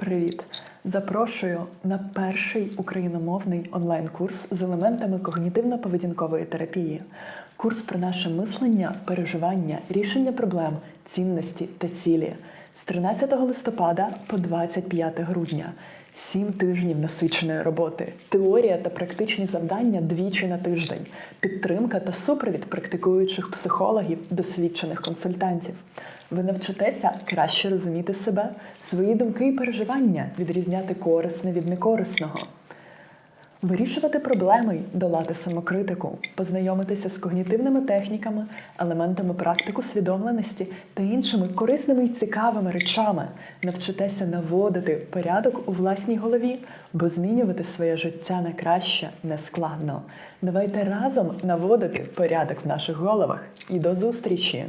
Привіт! Запрошую на перший україномовний онлайн-курс з елементами когнітивно-поведінкової терапії. Курс про наше мислення, переживання, рішення проблем, цінності та цілі з 13 листопада по 25 грудня. Сім тижнів насиченої роботи, теорія та практичні завдання двічі на тиждень, підтримка та супровід практикуючих психологів, досвідчених консультантів. Ви навчитеся краще розуміти себе, свої думки і переживання, відрізняти корисне від некорисного. Вирішувати проблеми, долати самокритику, познайомитися з когнітивними техніками, елементами практик усвідомленості та іншими корисними й цікавими речами, навчитеся наводити порядок у власній голові, бо змінювати своє життя на краще не складно. Давайте разом наводити порядок в наших головах. І до зустрічі!